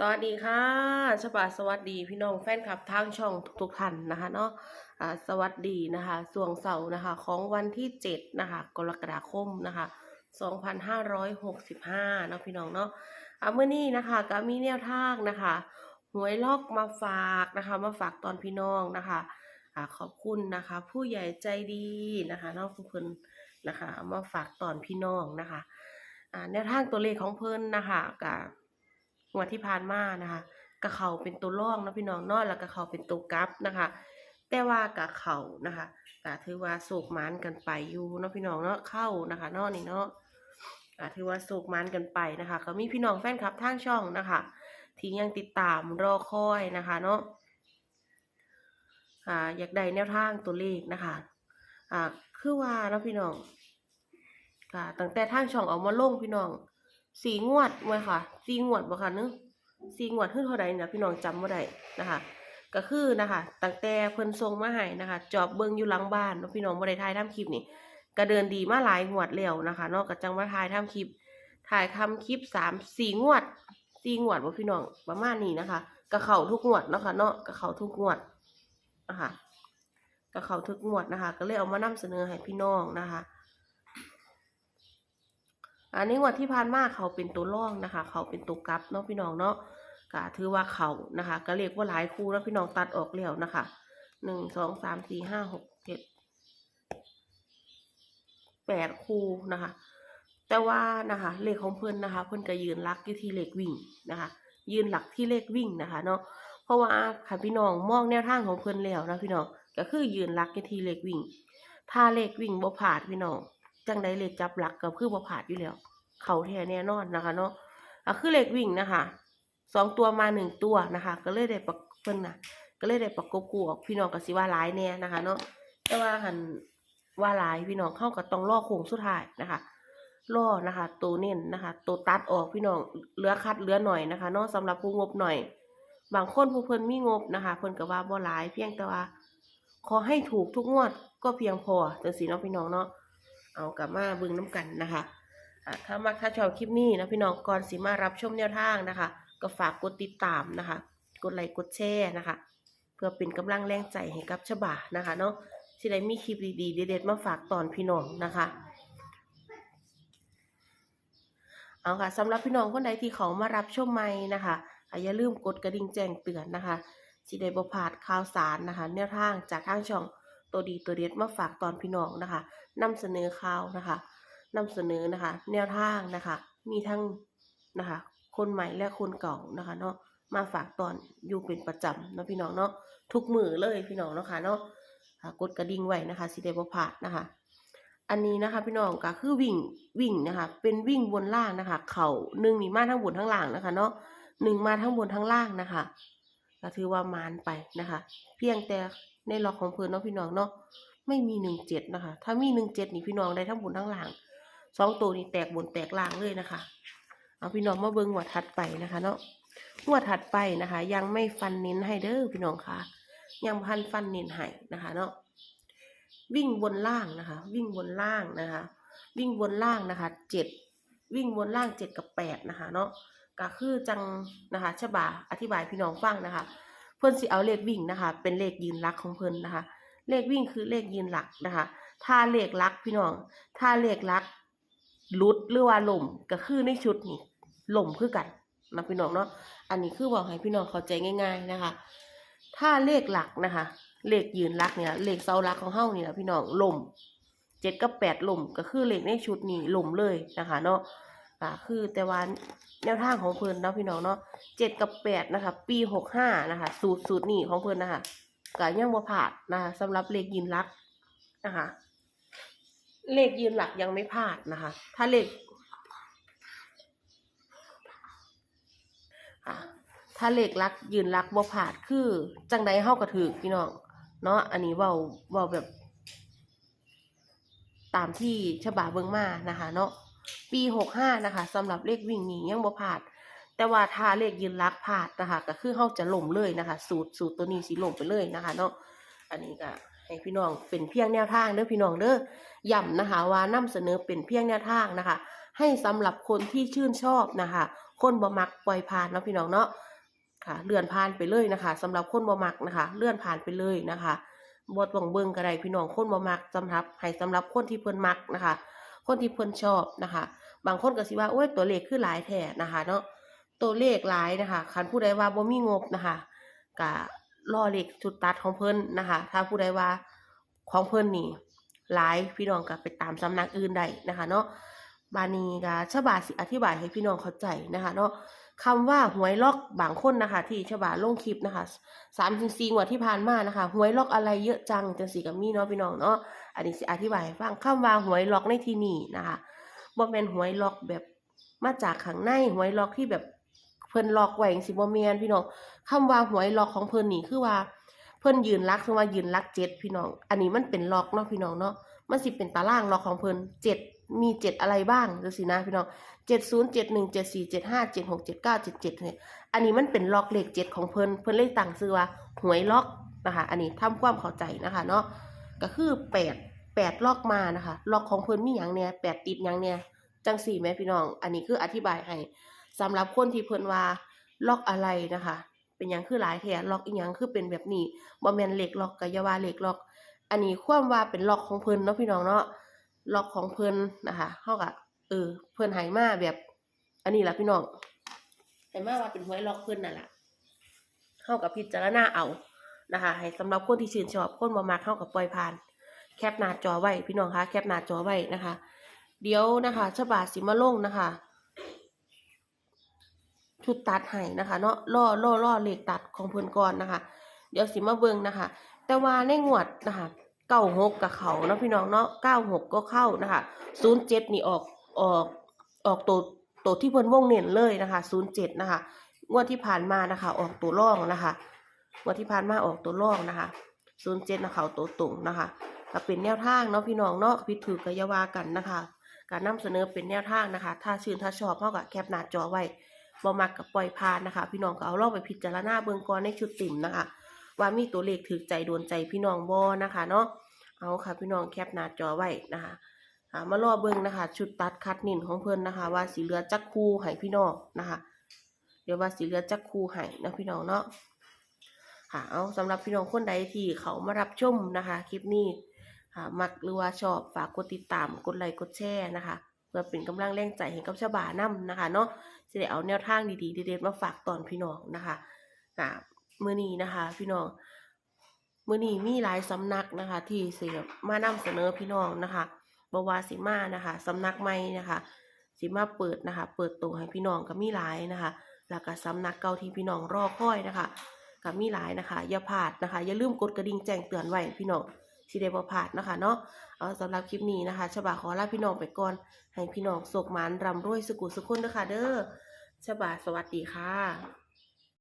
สวัสดีค่ะฉบาสวัสดีพี่น้องแฟนคลับทางช่องทุกๆท่านนะคะเนาะอ่าสวัสดีนะคะส่วงเสาร์นะคะ ของวันที่7นะคะกรกฎาคมนะคะ 2565เนาะพี่น้องเนาะอ่าเมื่อนี้นะคะก็มีแนวทางนะคะหวยลอกมาฝากนะคะ มาฝากตอนพี่น้องนะคะอ่าขอบคุณนะคะ ผู้ใหญ่ใจดีนะคะนาะผู้เพิ่นนะคะ มาฝากตอนพี่น้องนะคะอ่าแนวทางตัวเลขของเพิ่นนะคะกับ งวดที่ผ่านมานะคะกระเขาเป็นตัวร่องนะพี่น้องนาะแล้วก็เขาเป็นตัวกับนะคะ แต่ว่ากระเขานะคะกะถือว่าโศกมานกันไปอยู่เนาะพี่น้องเนาะเข้านะคะนาะนี่เนาะกะถือว่าโศกมานกันไปนะคะ ก็มีพี่น้องแฟนคลับทางช่องนะคะที่ยังติดตามรอคอยนะคะเนาะอ่าอยากได้แนวทางตัวเลขนะคะอ่าคือว่าเนาะพี่น้องค่ะตั้งแต่ทางช่องเอามาลงพี่น้อง สีงวดไว้ค่ะสีงวดบ่ค่ะเนึสีงวดขึ้นเท่าใดนะพี่น้องจำบ่ได้นะคะ ก็คือนะคะตั้งแต่เพิ่นส่งมาให้นะคะ จอบเบิ่งอยู่หลังบ้านเนาะพี่น้องบ่ได้ถ่ายทำคลิปนี่ก็เดินดีมาหลายงวดแล้วนะคะเนาะก็จังว่าถ่ายทำคลิป ถ่ายทำคลิปสามสี่งวดสี่งวดบ่พี่น้องประมาณนี้นะคะก็เข้าทุกงวดนะคะเนาะก็เข้าทุกงวดนะคะก็เข้าทุกงวดนะคะ ก็เลยเอามานำเสนอให้พี่น้องนะคะ อันนี้งวดที่ผ่านมาเขาเป็นตัวร่องนะคะ เขาเป็นตัวกลับเนาะพี่น้องเนาะก็ถือว่าเขานะคะ ก็เรียกว่าหลายคู่แล้วพี่น้องตัดออกแล้วนะคะหนึ่งสองสามสี่ห้าหกเจ็ดแปดคู่นะคะ แต่ว่านะคะเลขของเพิ่อนนะคะ เพิ่อนก็ยืนหลักอยู่ที่เลขวิ่งนะคะ ยืนหลักที่เลขวิ่งนะคะเนาะเพราะว่าค่ะพี่น้องมองแนวทางของเพิ่อนแล้วนะพี่น้องก็คือยืนหลักอยู่ที่เลขวิ่ง ถ้าเลขวิ่งบ่ผ่าดพี่น้อง จังใดเลขจับหลักก็คือบ่ผาดอยู่แล้ว เขาแท้แน่นอนนะคะเนาะอะคือเลขวิ่งนะคะสองตัวมาหนึ่งตัวนะคะ ก็เลยได้ประเพิ่นนะก็เลยได้ประกบคู่ออกพี่น้องก็สิว่าหลายแน่นะคะ เนาะแต่ว่าหันว่าหลายพี่น้องเข้าก็ต้องรอโค้งสุดท้ายนะคะรอนะคะ ตัวเน้นนะคะ ตัวตัดออกพี่น้องเหลือคัดเหลือหน่อยนะคะเนาะสำหรับผู้งบหน่อย บางคนผู้เพิ่นมีงบนะคะ เพิ่นก็ว่าบ่หลาย เพียงแต่ว่า ขอให้ถูกทุกงวดก็เพียงพอจังซี่เนาะพี่น้องเนาะ เอากลับมาเบิ่งน้ำกันนะคะะถ้ามักถ้าชอบคลิปนี้นะพี่น้องก่อนสิมารับชมแนวทางนะคะ ก็ฝากกดติดตามนะคะ กดไลค์กดแชร์นะคะ เพื่อเป็นกำลังแรงใจให้กับฉบานะคะเนาะสิได้มีคลิปดีๆเด็ดๆมาฝากตอนพี่น้องนะคะเอาค่ะสำหรับพี่น้องคนใดที่เขามารับชมใหม่นะคะอะอย่าลืมกดกระดิ่งแจ้งเตือนนะคะสิได้บ่พลาดข่าวสารนะคะ แนวทางจากทางช่อง ตัวดีตัวเด็ดมาฝากตอนพี่น้องนะคะนำเสนอข่าวนะคะนำเสนอนะคะ แนวทางนะคะ มีทั้งนะคะ คนใหม่และคนเก่านะคะเนาะมาฝากตอนอยู่เป็นประจำเนาะพี่น้องเนาะทุกมือเลยพี่น้องเนาะค่ะเนาะกดกระดิ่งไว้นะคะสิได้บ่พาดนะคะ อันนี้นะคะพี่น้องก็คือวิ่งวิ่งนะคะ เป็นวิ่งบนล่างนะคะ เข่าหนึ่งนี่มาทั้งบนทั้งล่างนะคะ เนาะหนึ่งมาทั้งบนทั้งล่างนะคะ ก็ถือว่ามานไปนะคะ เพียงแต่ในหลอกของเพื่อนเนาะพี่น้องเนาะไม่มีหนึ่งเจ็ดนะคะ ถ้ามีหนึ่งเจ็ดนี่พี่น้องได้ทั้งบนทั้งล่างสองตัวนี้แตกบนแตกล่างเลยนะคะ เอาพี่น้องมาเบิ่งหัวดถัดไปนะคะเนาะหัวดถัดไปนะคะ ยังไม่ฟันเน้นให้เด้อพี่น้องค่ะยังพันฟันเน้นให้นะคะเนาะวิ่งบนล่างนะคะ วิ่งบนล่างนะคะ วิ่งบนล่างนะคะเจ็ดวิ่งบนล่างเจ็ดกับแปดนะคะเนาะ ก็คือจังนะคะฉบาอธิบายพี่น้องฟังนะคะ เพิ่อนสิเอาเลขวิ่งนะคะ เป็นเลขยืนหลักของเพิ่อนนะคะ เลขวิ่งคือเลขยืนหลักนะคะ ถ้าเลขลักพี่น้อง ถ้าเลขลักลุดหรือว่าล่มก็คือในชุดนี้ล่มคือกันนะพี่น้องเนาะ อันนี้คือบอกให้พี่น้องเข้าใจง่าย ๆนะคะ ถ้าเลขหลักนะคะ เลขยืนหลักเนี่ย เลขเสาหลักของเฮานี่นะพี่น้องล่มเจ็ดกับแปดล่มก็คือเลขในชุดนี้ล่มเลยนะคะ เนาะ อ่าคือแต่ว่าแนวทางของเพิ่นเนาะพี่น้องเนาะเจ็ดกับแปดนะคะ ปีหกห้านะคะ สูตรสูตรนี้ของเพิ่นนะคะก็ยังบ่ผ่านนะคะสำหรับเลขยืนหลักนะคะ เลขยืนหลักยังไม่พลาดนะคะ ถ้าเลขถ้าเลขหลักยืนหลักบ่พลาดคือ จังใดเฮาก็ถือพี่น้องเนาะอันนี้เว้าเว้าแบบ ตามที่ฉบาเบิงมานะคะ เนาะ ปีหกห้านะคะสำหรับเลขวิ่งนี้ยังบ่พลาดแต่ว่าถ้าเลขยืนหลักพลาดนะคะ ก็คือเฮาจะล่มเลยนะคะ สูตรสูตรตัวนี้สิล่มไปเลยนะคะเนาะอันนี้ก็ให้พี่น้องเป็นเพียงแนวทางเด้อพี่น้องเด้อย้ำนะคะ ว่านำเสนอเป็นเพียงแนวทางนะคะ ให้สำหรับคนที่ชื่นชอบนะคะ คนบ่มักปล่อยผ่านเนาะพี่น้องเนาะค่ะ เลื่อนผ่านไปเลยนะคะสำหรับคนบ่มักนะคะ เลื่อนผ่านไปเลยนะคะบ่ต้องเบิ่งก็ไดพี่น้องคนบ่มักสำหรับให้สำหรับคนที่เพิ่นมักนะคะ คนที่เพิ่นชอบนะคะ บางคนก็สิว่าโอ้ยตัวเลขคือหลายแท้นะคะเนาะตัวเลขหลายนะคะคันผู้ใดว่าบ่มีงบนะคะก็รอเลขชุดตัดของเพิ่นนะคะ ถ้าผู้ใดว่าของเพิ่นนี่หลายพี่น้องก็ไปตามสำนักอื่นได้นะคะ เนาะบานีก็ฉบาสิอธิบายให้พี่น้องเข้าใจนะคะเนาะคำว่าหวยล็อกบางคนนะคะ ที่ฉบาลงคลิปนะคะสามถึงสี่งวดที่ผ่านมานะคะหวยล็อกอะไรเยอะจังจังสีกับมีเนาะพี่น้องเนาะ อันนี้สิอธิบายให้ฟังคำว่าหวยล็อกในที่นี้นะคะบ่แม่นหวยล็อกแบบมาจากข้างในหวยล็อกที่แบบเพิ่นล็อกไว้จังบ่แม่นพี่น้องคำว่าหวยล็อกของเพิ่นนี่คือว่า เพิ่นยืนลักคือว่ายืนลักเจ็ดพี่น้อง อันนี้มันเป็นล็อกเนาะพี่น้องเนาะมันสิเป็นตารางล็อกของเพิ่นเจ็ดมีเจ็ดอะไรบ้างจังซี่นะพี่น้องเจ็ดศูนย์เจ็ดหนึ่งเจ็ดสี่เจ็ดห้าเจ็ดหกเจ็ดเก้าเจ็ดเจ็ดเนี่ยอันนี้มันเป็นล็อกเลขเจ็ดของเพิ่นเพิ่นเลยตั้งชื่อว่าหวยล็อกนะคะ อันนี้ทำความเข้าใจนะคะเนาะก็คือแปด แปดล็อกมานะคะล็อกของเพิ่นมีหยังเนี่ยแปดติดหยังเนี่ยจังสี่แม่พี่น้อง อันนี้คืออธิบายให้สำหรับคนที่เพิ่นว่าล็อกอะไรนะคะ เป็นหยังคือหลายแท้ล็อกอีหยังคือเป็นแบบนี้บ่แมนเหล็กล็อกกะอยาว่าเหล็กล็อก อันนี้ความว่าเป็นล็อกของเพิ่นเนาะพี่น้องเนาะล็อกของเพิ่นนะคะเฮาก็เออเพิ่นให้มาแบบ อันนี้ละพี่น้องให้มาว่าเป็นหวยล็อกเพิ่นนั่นแหละเฮาก็พิจารณาเอานะคะ ให้สำหรับคนที่ชื่นชอบคนบ่มักเฮาก็ปล่อยผ่าน แคปหน้าจอไว้พี่น้องคะแคปหน้าจอไว้นะคะ เดี๋ยวนะคะฉบาสิมาลงนะคะ ชุดตัดให้นะคะเนาะล่อล่อล่อเหลขตัดของเพิ่นก่อนนะคะ เดี๋ยวสิมาเบิ่งนะคะ แต่ว่าในงวดนะคะเก้าหกกับเขาเนาะพี่น้องเนาะเก้าหกก็เข้านะคะศูนย์เจ็ดนี่ออกออกออกตัวตัวที่เพิ่นวงเน้นเลยนะคะศูนย์เจ็ดนะคะงวดที่ผ่านมานะคะ ออกตัวร่องนะคะงวดที่ผ่านมาออกตัวร่องนะคะศูนย์เจ็ดนะเขาตัวตรงนะคะ ก็เป็นแนวทางเนาะพี่น้องเนาะพิถือกยาวากันนะคะ การนำเสนอเป็นแนวทางนะคะ ถ้าชื่นถ้าชอบเท่ากับแคปหน้าจอไว้บ่มักกับปล่อยผ่านนะคะ พี่น้องก็เอาลองไปพิจารณาเบิ่งก่อนในชุดติ่มนะคะ ว่ามีตัวเลขถือใจโดนใจพี่น้องบ่นะคะเนาะเอาค่ะพี่น้องแคปหน้าจอไว้นะคะอ่ามารอเบิ่งนะคะ ชุดตัดคัดนินของเพิ่อนนะคะ ว่าสีเหลือจักคูให้พี่น้องนะคะ เดี๋ยวว่าสีเหลือจักคูให้นะพี่น้องเนาะค่ะเอาสำหรับพี่น้องคนใดที่เขามารับชมนะคะ คลิปนี้ มักหรือว่าชอบฝากกดติดตามกดไลค์กดแชร์นะคะ เพื่อเป็นกำลังแรงใจให้กับชาวบ้านนํนะคะเนาะจะได้เอาแนวทางดีๆเด็ดๆมาฝากตอนพี่น้องนะคะอ่ามื้อนี้นะคะ พี่น้องมื้อนี้มีหลายสำนักนะคะ ที่เสิมานำเสนอพี่น้องนะคะบ่ว่าสิมานะคะสำนักใหม่นะคะสิมาเปิดนะคะ เปิดตัวให้พี่น้องก็มีหลายนะคะแล้วก็สำนักเก่าที่พี่น้องรอคอยนะคะก็มีหลายนะคะ อย่าพลาดนะคะ อย่าลืมกดกระดิ่งแจ้งเตือนไว้พี่น้อง สิได้บ่พลาดนะคะเนาะเอาสำหรับคลิปนี้นะคะฉบาขอลาพี่น้องไปก่อน ให้พี่น้องโศกหมานรำรวยสุกุสุขุนนะคะเด้อฉบาสวัสดีค่ะ